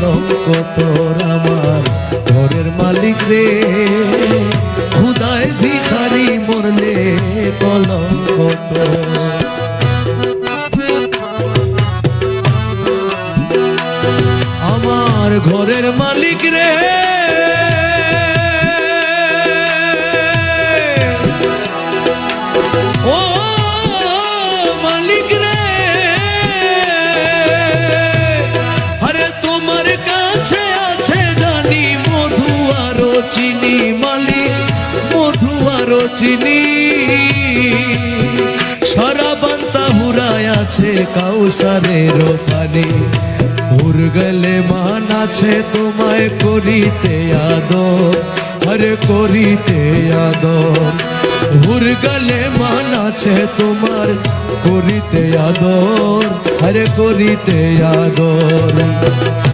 কলঙ্ক তোর আমার ঘরের মালিক রে? খুদায় ভিখারি মরলে কলঙ্ক তোর আমার ঘরের মালিক রে চিনি মালি মধু আরও চিনি। সারা বান্তা হুরায় আছে কাউসারের পানি। হুর গেলে মান আছে তোমায় করিতে আদর আরে করিতে আদর হুর গলে মান আছে তোমার করিতে আদর, আরে করিতে আদর।